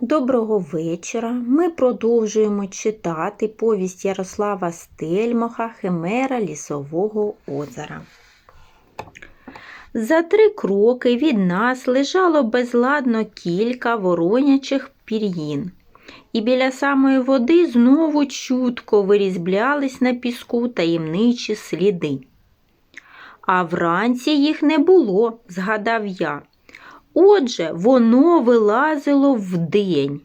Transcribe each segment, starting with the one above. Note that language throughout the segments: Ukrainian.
Доброго вечора. Ми продовжуємо читати повість Ярослава Стельмаха Химера Лісового озера. За три кроки від нас лежало безладно кілька воронячих пір'їн, і біля самої води знову чутко вирізблялись на піску таємничі сліди. А вранці їх не було, згадав я. Отже, воно вилазило вдень.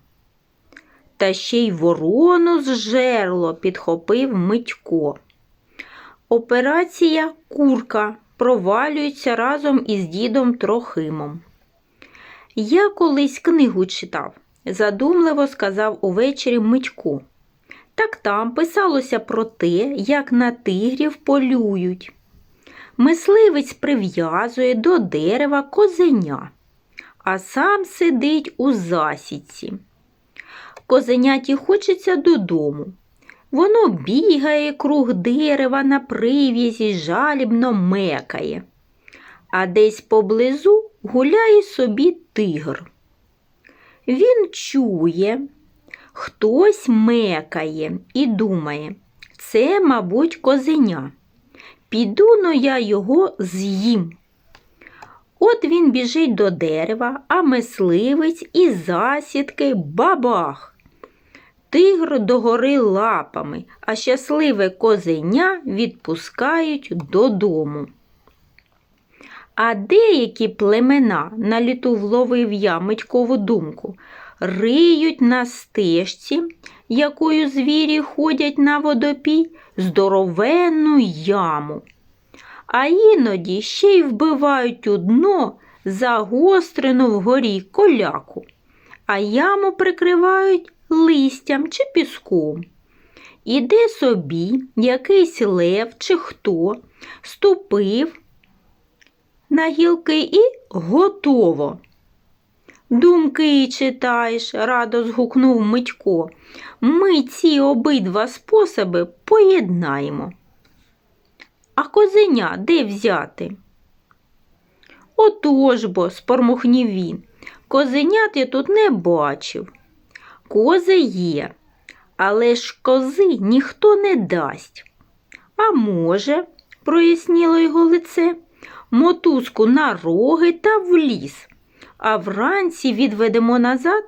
Та ще й ворону з жерло підхопив Митько. Операція Курка провалюється разом із дідом Трохимом. Я колись книгу читав, задумливо сказав увечері Митько. Так там писалося про те, як на тигрів полюють. Мисливець прив'язує до дерева козеня а сам сидить у засідці. Козеняті хочеться додому. Воно бігає круг дерева на прив'язі, жалібно мекає, а десь поблизу гуляє собі тигр. Він чує, хтось мекає і думає, це, мабуть, козеня. Піду но я його з'їм. От він біжить до дерева, а мисливець із засідки бабах. Тигр догори лапами, а щасливе козеня відпускають додому. А деякі племена, на літу вловив я Митькову думку, риють на стежці, якою звірі ходять на водопій, здоровенну яму а іноді ще й вбивають у дно загострену вгорі коляку, а яму прикривають листям чи піском. Іде собі якийсь лев чи хто ступив на гілки і готово. Думки читаєш, радо згукнув Митько. Ми ці обидва способи поєднаємо. А козеня де взяти? Отож бо, спормухнів він. Козенят я тут не бачив. Кози є, але ж кози ніхто не дасть. А може, проясніло його лице, мотузку на роги та в ліс, а вранці відведемо назад?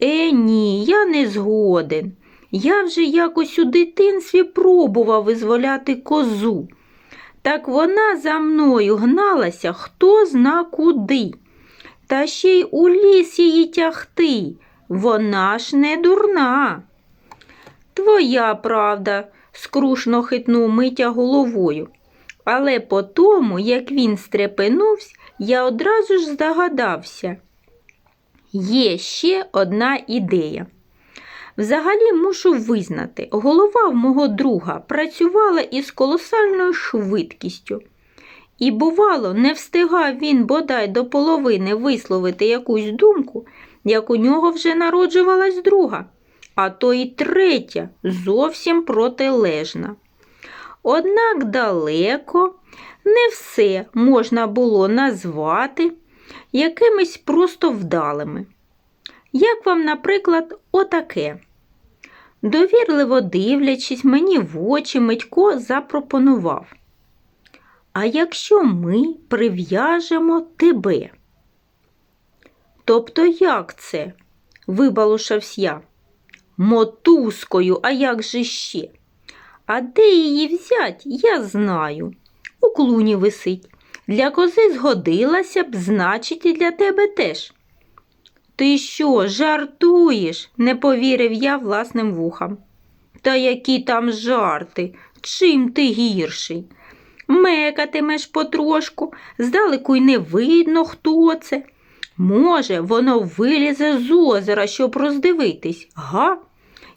Е, ні, я не згоден. Я вже якось у дитинстві пробував визволяти козу. Так вона за мною гналася хто зна куди. Та ще й у ліс її тягти. Вона ж не дурна. Твоя правда, скрушно хитнув Митя головою. Але по тому, як він стрепенувся, я одразу ж здогадався. Є ще одна ідея. Взагалі мушу визнати, голова в мого друга працювала із колосальною швидкістю. І, бувало, не встигав він бодай до половини висловити якусь думку, як у нього вже народжувалась друга, а то й третя, зовсім протилежна. Однак далеко не все можна було назвати якимись просто вдалими. Як вам, наприклад, отаке? Довірливо дивлячись мені в очі, Митько запропонував. А якщо ми прив'яжемо тебе? Тобто як це? вибалушався я. Мотузкою, а як же ще? А де її взять, я знаю. У клуні висить. Для кози згодилася б, значить, і для тебе теж. Ти що, жартуєш? не повірив я власним вухам. Та які там жарти? Чим ти гірший? Мекатимеш потрошку, здалеку й не видно, хто це. Може, воно вилізе з озера, щоб роздивитись, га?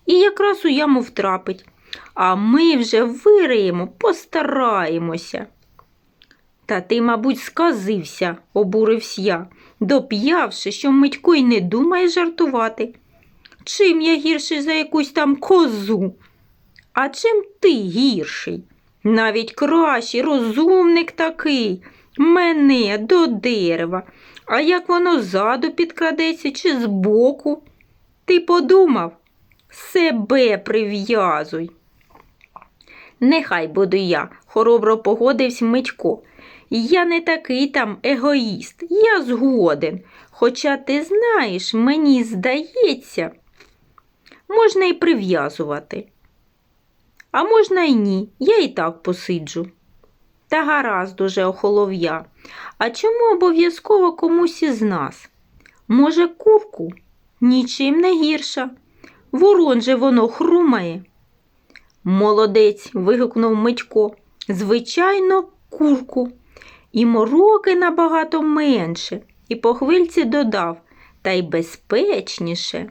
І якраз у яму втрапить. А ми вже вириємо, постараємося. Та ти, мабуть, сказився, обурився я доп'явши, що Митько й не думає жартувати. Чим я гірший за якусь там козу? А чим ти гірший? Навіть кращий, розумник такий, мене до дерева, А як воно ззаду підкрадеться чи збоку? Ти подумав? Себе прив'язуй. Нехай буду я, хоробро погодився Митько. Я не такий там егоїст, я згоден. Хоча ти знаєш, мені здається, можна і прив'язувати. А можна й ні, я і так посиджу. Та гаразд уже охолов я. А чому обов'язково комусь із нас? Може, курку? Нічим не гірша. Ворон же воно хрумає. Молодець. вигукнув Митько. Звичайно, курку. І мороки набагато менше, і по хвильці додав, та й безпечніше.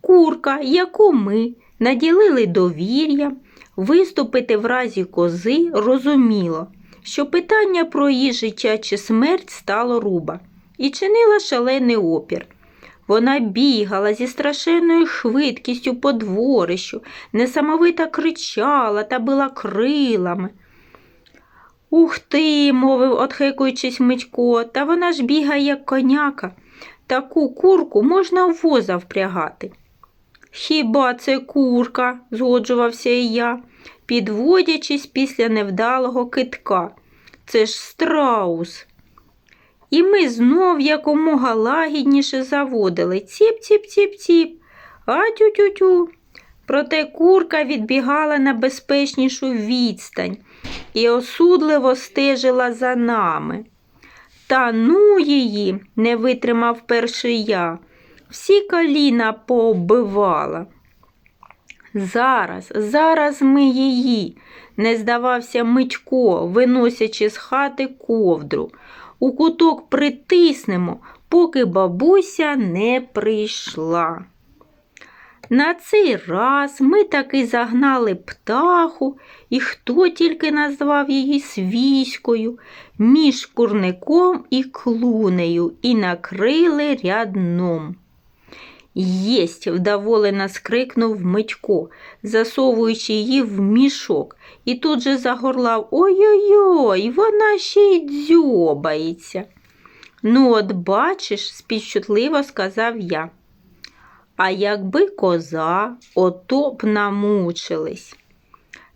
Курка, яку ми наділили довір'ям, виступити в разі кози розуміло, що питання про її життя чи смерть стало руба і чинила шалений опір. Вона бігала зі страшенною швидкістю по дворищу, несамовито кричала та била крилами. Ух ти, мовив, отхекуючись Митько, та вона ж бігає, як коняка. Таку курку можна в воза впрягати. Хіба це курка, згоджувався і я, підводячись після невдалого китка. Це ж страус. І ми знов якомога лагідніше заводили ціп-ціп-ціп-ціп, а тю-тю-тю. Проте курка відбігала на безпечнішу відстань і осудливо стежила за нами. Та ну її, не витримав перший я, всі коліна пооббивала. Зараз, зараз ми її, не здавався Митько, виносячи з хати ковдру. У куток притиснемо, поки бабуся не прийшла. На цей раз ми таки загнали птаху, і хто тільки назвав її свійською, між курником і клунею, і накрили рядном. Єсть, вдоволено скрикнув Митько, засовуючи її в мішок, і тут же загорлав Ой-ой-ой, вона ще й дзьобається. Ну, от бачиш, співчутливо сказав я. А якби коза, ото б намучились.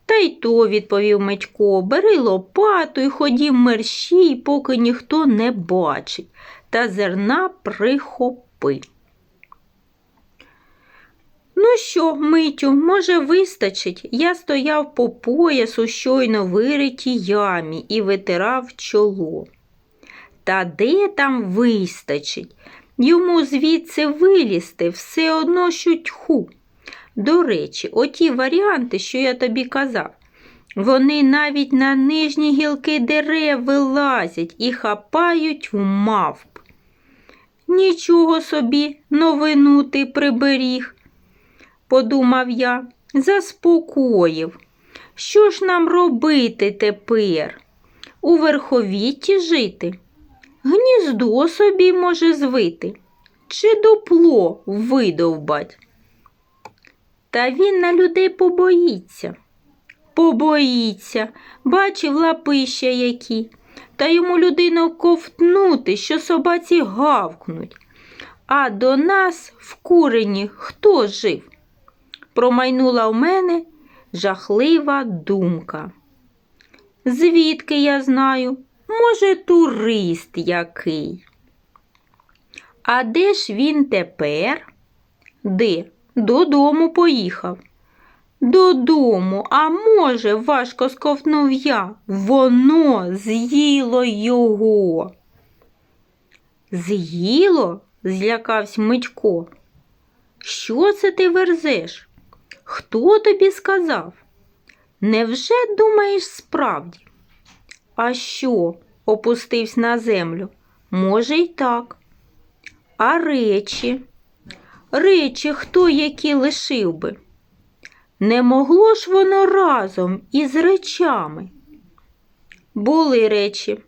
Та й то, відповів Митько, бери лопату й ходім мерщій, поки ніхто не бачить, та зерна прихопи. Ну що, Митю, може, вистачить? Я стояв по поясу щойно виритій ямі і витирав чоло. Та де там вистачить? Йому звідси вилізти все одно що тьху. До речі, оті варіанти, що я тобі казав, вони навіть на нижні гілки дерев вилазять і хапають в мавп. Нічого собі, новину ти приберіг, подумав я, заспокоїв. Що ж нам робити тепер? У верховітті жити? Гніздо собі може звити, чи дупло видовбать. Та він на людей побоїться. Побоїться, бачив лапища які, та йому людину ковтнути, що собаці гавкнуть. А до нас в курені хто жив? Промайнула в мене жахлива думка. Звідки я знаю? Може, турист який. А де ж він тепер? Де? Додому поїхав. Додому, а може, важко сковтнув я, воно з'їло його. З'їло? злякався Митько. Що це ти верзеш? Хто тобі сказав? Невже думаєш справді? А що? опустився на землю. Може, й так. А речі? Речі хто які лишив би? Не могло ж воно разом із речами? Були речі,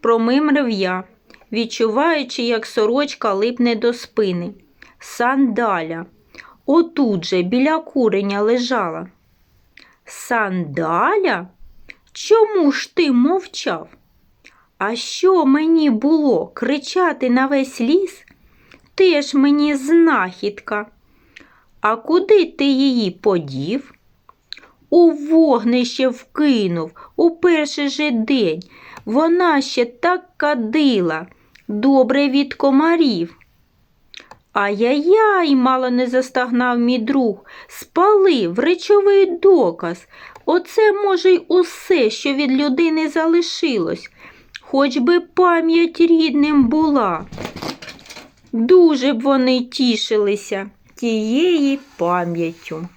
промимрив я, відчуваючи, як сорочка липне до спини. Сандаля. Отут же біля куреня лежала. Сандаля? Чому ж ти мовчав? А що мені було кричати на весь ліс? Теж мені знахідка. А куди ти її подів? У вогнище вкинув у перший же день. Вона ще так кадила, добре від комарів. Ай-яй-яй, мало не застагнав мій друг, спалив речовий доказ. Оце, може, й усе, що від людини залишилось, хоч би пам'ять рідним була. Дуже б вони тішилися тієї пам'яттю.